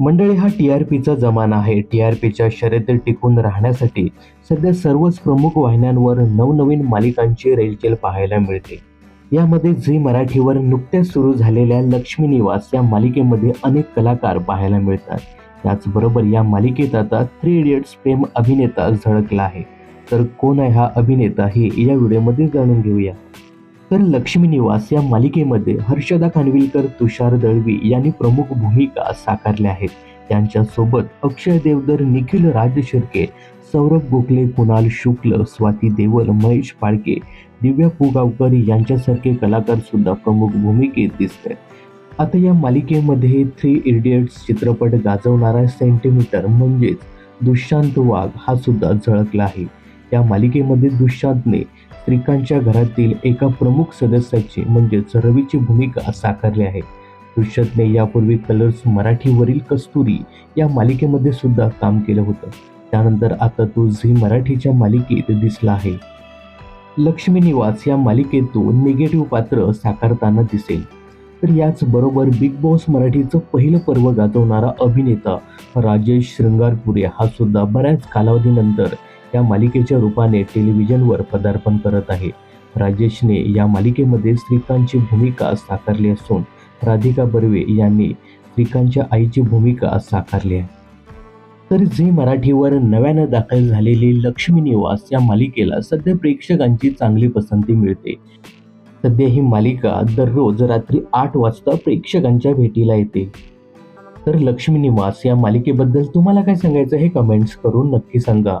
मंडळी हा T R पीचा जमाना आहे. टी आर पीच्या शर्यतीत टिकून राहण्यासाठी सध्या सर्वच प्रमुख वाहिन्यांवर नवनवीन मालिकांची रेलचेल पाहायला मिळते. यामध्ये झी मराठीवर नुकत्याच सुरू झालेल्या लक्ष्मी निवास या मालिकेमध्ये अनेक कलाकार पाहायला मिळतात. त्याचबरोबर या मालिकेत आता थ्री इडियट्स प्रेम अभिनेता झळकला आहे. तर कोण आहे हा अभिनेता हे या व्हिडिओमध्ये जाणून घेऊया. तर लक्ष्मी निवास या मालिकेमध्ये हर्षदा खानविलकर तुषार दळवी यांनी प्रमुख भूमिका साकारल्या आहेत. त्यांच्यासोबत अक्षय देवधर निखिल राज शिर्के सौरभ गोखले कुणाल शुक्ल स्वाती देवल महेश पाळके दिव्या पुगावकर यांच्यासारखे कलाकार सुद्धा प्रमुख भूमिकेत दिसत आहेत आता या मालिकेमध्ये थ्री इडियट्स चित्रपट गाजवणारा सेंटीमीटर म्हणजेच दुशांत वाघ हा सुद्धा झळकला आहे. या मालिकेमध्ये दुष्शांतने श्रीकांतच्या घरातील एका प्रमुख सदस्याची म्हणजेच रवीची भूमिका साकारली आहे. दुष्यंतने यापूर्वी कलर्स मराठीवरील कस्तुरी या मालिकेमध्ये सुद्धा काम केलं होतं. त्यानंतर आता तो झी मराठीच्या मालिकेत दिसला आहे. लक्ष्मी निवास या मालिकेत तो निगेटिव्ह पात्र साकारताना दिसेल. तर याचबरोबर बिग बॉस मराठीचं पहिलं पर्व गाजवणारा अभिनेता राजेश शृंगारपुरे हा सुद्धा बऱ्याच कालावधीनंतर या मालिकेच्या रूपाने टेलिव्हिजनवर पदार्पण करत आहे. राजेशने या मालिकेमध्ये श्रीकांतची भूमिका साकारली असून राधिका बर्वे यांनी श्रीकांतच्या आईची भूमिका साकारली आहे. तर झी मराठीवर नव्यानं दाखल झालेली लक्ष्मी निवास या मालिकेला सध्या प्रेक्षकांची चांगली पसंती मिळते. सध्या ही मालिका दररोज रात्री आठ वाजता प्रेक्षकांच्या भेटीला येते. तर लक्ष्मी निवास या मालिकेबद्दल तुम्हाला काय सांगायचं हे कमेंट्स करून नक्की सांगा.